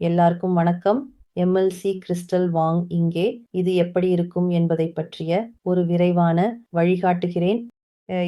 எல்லாருக்கும் வணக்கம். MLC crystal வாங் இங்கே. இது எப்படி இருக்கும் என்பதைப் பற்றிய ஒரு விரைவான வழிகாட்டுகிறேன்.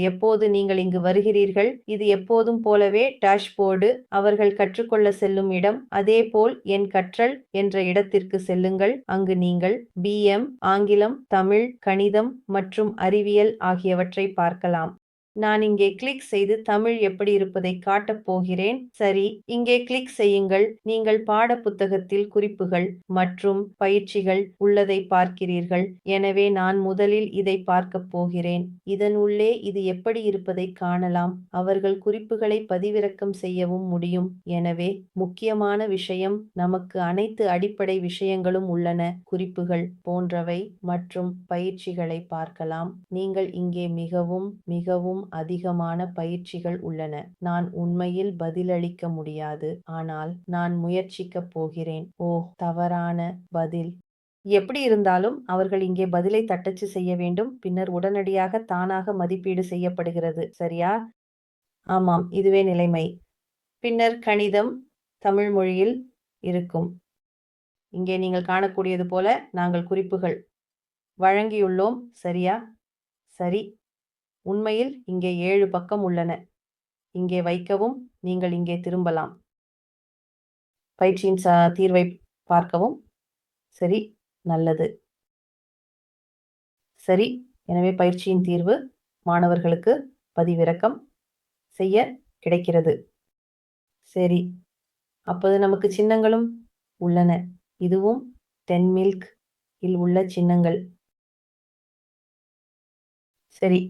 எப்போது நீங்கள் இங்கு வருகிறீர்கள், இது எப்போதும் போலவே டாஷ்போர்டு, அவர்கள் கற்றுக்கொள்ள செல்லும் இடம். அதேபோல் என் கற்றல் என்ற இடத்திற்கு செல்லுங்கள். அங்கு நீங்கள் பிஎம், ஆங்கிலம், தமிழ், கணிதம் மற்றும் அறிவியல் ஆகியவற்றை பார்க்கலாம். நான் இங்கே கிளிக் செய்து தமிழ் எப்படி இருப்பதை காட்டப் போகிறேன். சரி, இங்கே கிளிக் செய்யுங்கள். நீங்கள் பாடப்புத்தகத்தில் குறிப்புகள் மற்றும் பயிற்சிகள் உள்ளதைப் பார்க்கிறீர்கள். எனவே நான் முதலில் இதை பார்க்கப் போகிறேன். இதன் உள்ளே இது எப்படி இருப்பதைக் காணலாம். அவர்கள் குறிப்புகளை பதிவிறக்கம் செய்யவும் முடியும். எனவே முக்கியமான விஷயம் நமக்கு அனைத்து அடிப்படை விஷயங்களும் உள்ளன. குறிப்புகள் போன்றவை மற்றும் பயிற்சிகளை பார்க்கலாம். நீங்கள் இங்கே மிகவும் மிகவும் அதிகமான பயிற்சிகள் உள்ளன. நான் உண்மையில் பதிலளிக்க முடியாது. ஆனால் நான் முயற்சிக்கப் போகிறேன். ஓ தவறான பதில். எப்படி இருந்தாலும் அவர்கள் இங்கே பதிலை தட்டச்சு செய்ய வேண்டும். பின்னர் உடனடியாக தானாக மதிப்பீடு செய்யப்படுகிறது. சரியா? ஆமாம், இதுவே நிலைமை. பின்னர் கணிதம் தமிழ் மொழியில் இருக்கும். இங்கே நீங்கள் காணக்கூடியது போல நாங்கள் குறிப்புகள் வழங்கியுள்ளோம். சரியா? சரி. உண்மையில் இங்கே ஏழு பக்கம் உள்ளன. இங்கே வைக்கவும். நீங்கள் இங்கே திரும்பலாம். பயிற்சியின் சா தீர்வை பார்க்கவும். சரி, நல்லது. சரி, எனவே பயிற்சியின் தீர்வு மாணவர்களுக்கு பதிவிறக்கம் செய்ய கிடைக்கிறது. சரி, அப்போது நமக்கு சின்னங்களும் உள்ளன. இதுவும் டென்மில்க் இல் உள்ள சின்னங்கள். சரி.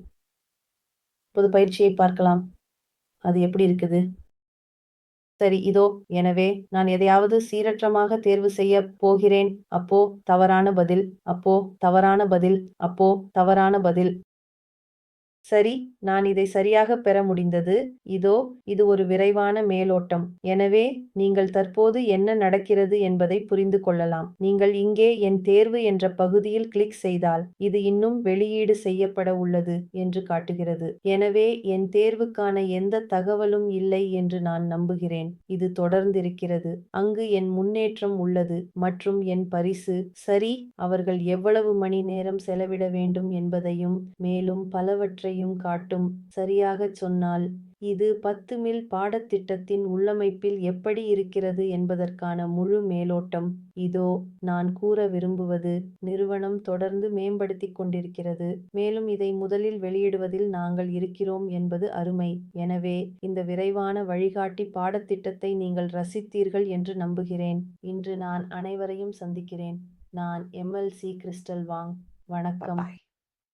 புது பயிற்சியை பார்க்கலாம். அது எப்படி இருக்குது? சரி இதோ. எனவே நான் எதையாவது சீரற்றமாக தேர்வு செய்யப் போகிறேன். அப்போ தவறான பதில். அப்போ தவறான பதில். அப்போ தவறான பதில். சரி, நான் இதை சரியாகப் பெற முடிந்தது. இதோ. இது ஒரு விரைவான மேலோட்டம். எனவே நீங்கள் தற்போது என்ன நடக்கிறது என்பதை புரிந்து கொள்ளலாம். நீங்கள் இங்கே என் தேர்வு என்ற பகுதியில் கிளிக் செய்தால், இது இன்னும் வெளியீடு செய்யப்பட உள்ளது என்று காட்டுகிறது. எனவே என் தேர்வுக்கான எந்த தகவலும் இல்லை என்று நான் நம்புகிறேன். இது தொடர்ந்திருக்கிறது. அங்கு என் முன்னேற்றம் உள்ளது மற்றும் என் பரிசு. சரி, அவர்கள் எவ்வளவு மணி நேரம் செலவிட வேண்டும் என்பதையும் மேலும் பலவற்றை பலவற்றையும் காட்டும். சரியாகச் சொன்னால், இது பத்து மில் பாடத்திட்டத்தின் உள்ளமைப்பில் எப்படி இருக்கிறது என்பதற்கான முழு மேலோட்டம். இதோ. நான் கூற விரும்புவது, நிறுவனம் தொடர்ந்து மேம்படுத்திக் கொண்டிருக்கிறது. மேலும் இதை முதலில் வெளியிடுவதில் நாங்கள் இருக்கிறோம் என்பது அருமை. எனவே இந்த விரைவான வழிகாட்டி பாடத்திட்டத்தை நீங்கள் ரசித்தீர்கள் என்று நம்புகிறேன். இன்று நான் அனைவரையும் சந்திக்கிறேன். நான் எம்எல்சி கிறிஸ்டல் வாங். வணக்கம்.